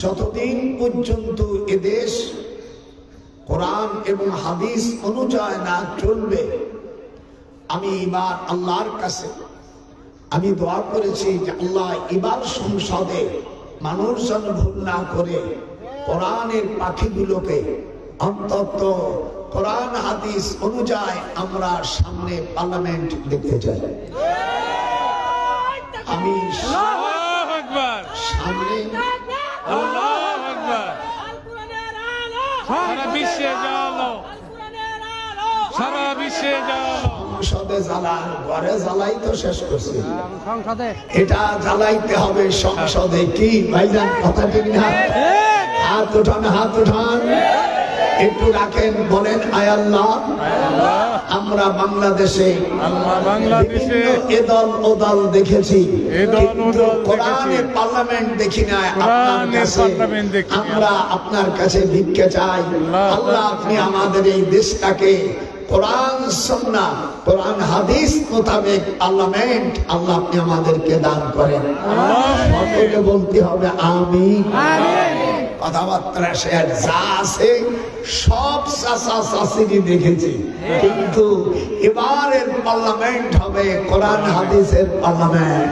যতদিন পর্যন্ত এদেশ কোরআন এবং হাদিস অনুযায়ী না চলবে আমি এবার আল্লাহর কাছে আমি দোয়া করেছি যে আল্লাহ এবার সংসদে মানুষ যেন ভুল না করে কোরআনের পাখিগুলোকে অন্তত কোরআন হাদিস অনুযায়ী আমরা সামনে পার্লামেন্ট দেখতে চাই। আমি সামনে আল্লাহু আকবার সারা বিশ্বে জ্বালো সারা বিশ্বে জ্বালো সংসদে জ্বালান ঘরে জ্বালাই তো শেষ করছি। সংসদে। এটা জ্বালাইতে হবে সংসদে কি? ভাইজান কথা ঠিক না? হাত উঠান হাত উঠান। একটু রাখেন বলেন আয় আল্লাহ। আমরা বাংলাদেশে এদল ওদল দেখেছি। এ দল ও দল দেখেছি। পার্লামেন্ট দেখি না আপনার কাছে। আমরা আপনার কাছে ভিক্ষা চাই। আল্লাহ আল্লাহ আপনি আমাদের এই দেশটাকে কোরআন সন্না কোরআন হাদিস মোতাবেক পার্লামেন্ট আল্লাহ আপনি আমাদেরকে দান করেন। সকলে বলতে হবে আমি কথাবার্তা শেয়ার যা আছে, সব চাষা চাষিনি দেখেছি। কিন্তু এবারের পার্লামেন্ট হবে কোরআন, হাদিসের পার্লামেন্ট।